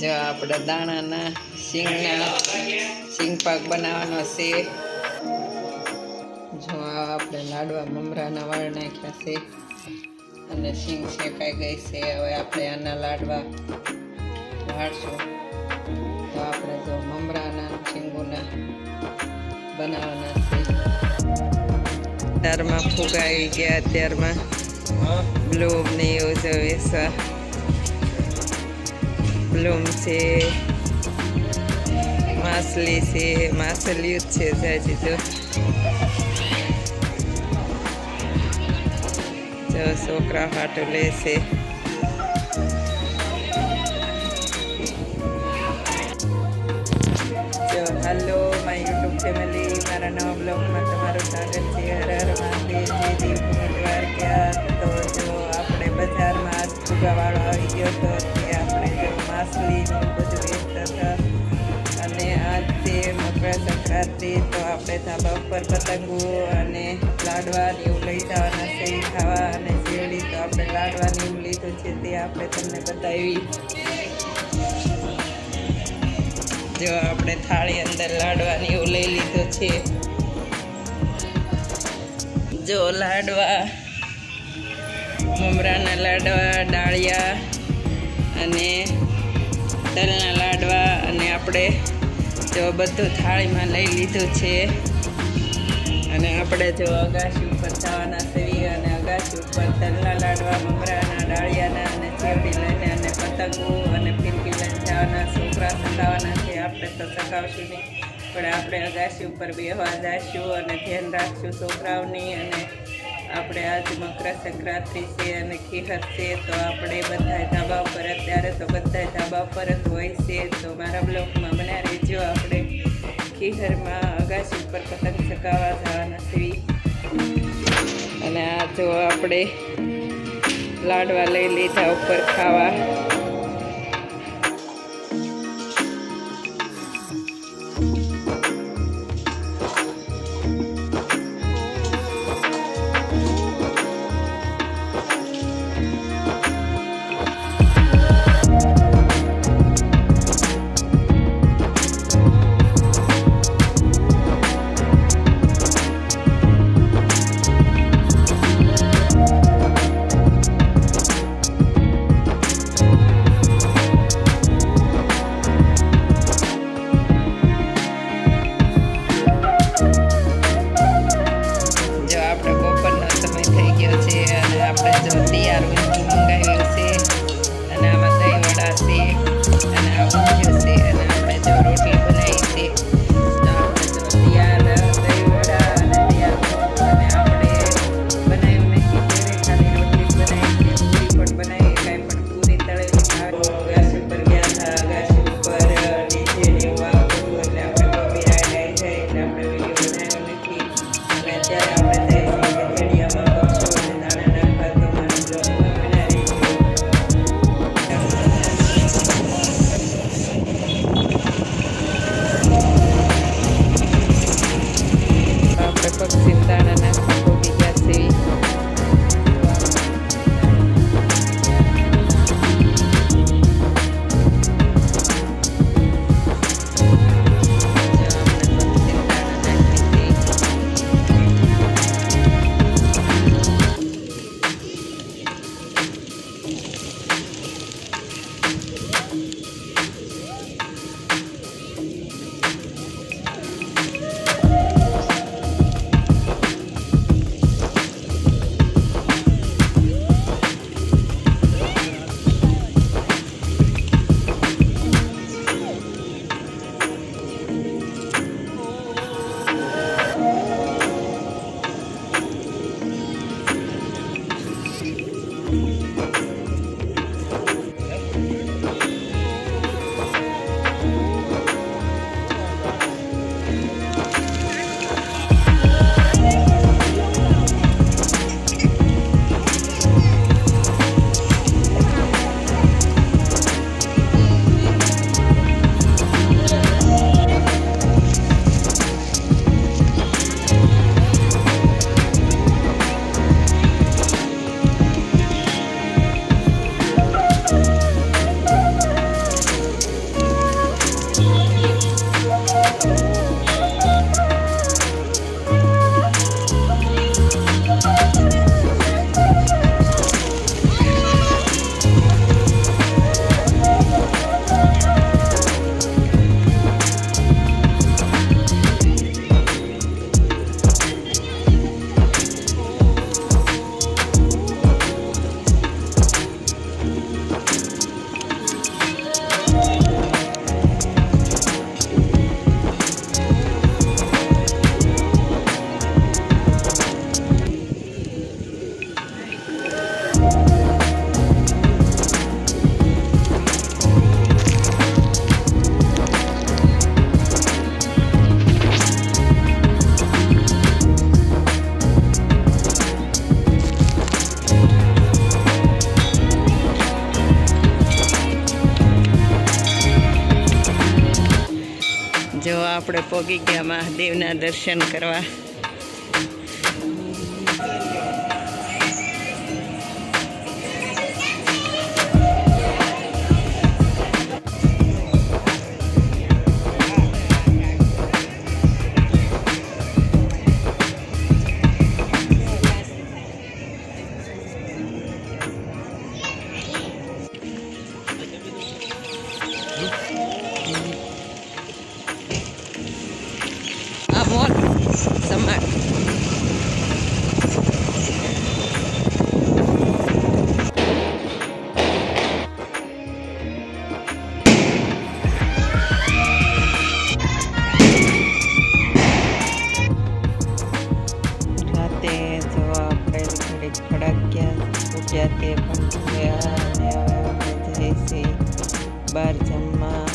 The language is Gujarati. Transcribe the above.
જો આપણે દાણાના સિંગના સિંગ પાક બનાવવાનો છે. જો આપણે લાડવા મમરાના વાળ નાખ્યા છે. અને સિંગ શેકાઈ ગઈ છે. હવે આપણે આના લાડવા વાળશું. તો આપણે જો મમરાના સિંગોના બનાવવાના છે. ત્યારમાં ફુગાવી ગયા ત્યારમાં બ્લૂમ ને એવું જો વેસવા. બ્લૂમ છે માછલી છે માછલીઓ જ છે જાજી જો છોકરા હાટું લે છે. ધાબા ઉપર પતંગો અને લાડવા ને એવું લઈ જવાના ખાવા અને શેરડી તો આપણે લાડવા ને એવું લીધું છે તે આપણે તમને બતાવી. જો આપણે થાળી અંદર લાડવાની એવું લઈ લીધું છે. જો લાડવા, મમરાના લાડવા, ડાળિયા અને તલના લાડવા અને આપણે જો બધું થાળીમાં લઈ લીધું છે. અને આપણે જો અગાશી ઉપર થવાના સેવી અને અગાશી ઉપર તલના લાડવા, મમરાના, ડાળિયાના અને ચેવડી લઈને અને પતંગો અને ફિરકી લઈને જવાના છોકરા સકાવવાના છે આપણે તો સકાવશું નહીં, પણ આપણે અગાશી ઉપર બેહવા જઈશું અને ધ્યાન રાખશું છોકરાઓની અને આપણે આજ મકર સંક્રાંતિ છે અને ખીહર છે, તો આપણે બધા ધાબા ઉપર, અત્યારે તો બધા ધાબા ઉપર જ હોય છે. તો મારા બ્લોકમાં બના રહેજો. આપણે ખીહરમાં અગાશી ઉપર પતંગ ચકાવવા જવાના છીએ. અને આ જો આપણે લાડવા લઈ લીધા ઉપર ખાવા. પહોંચી ગયા મહાદેવના દર્શન કરવા. ફડાક્યા ફૂટ્યા તે પણ જોયા અને હવે અમે જઈશું જમવા.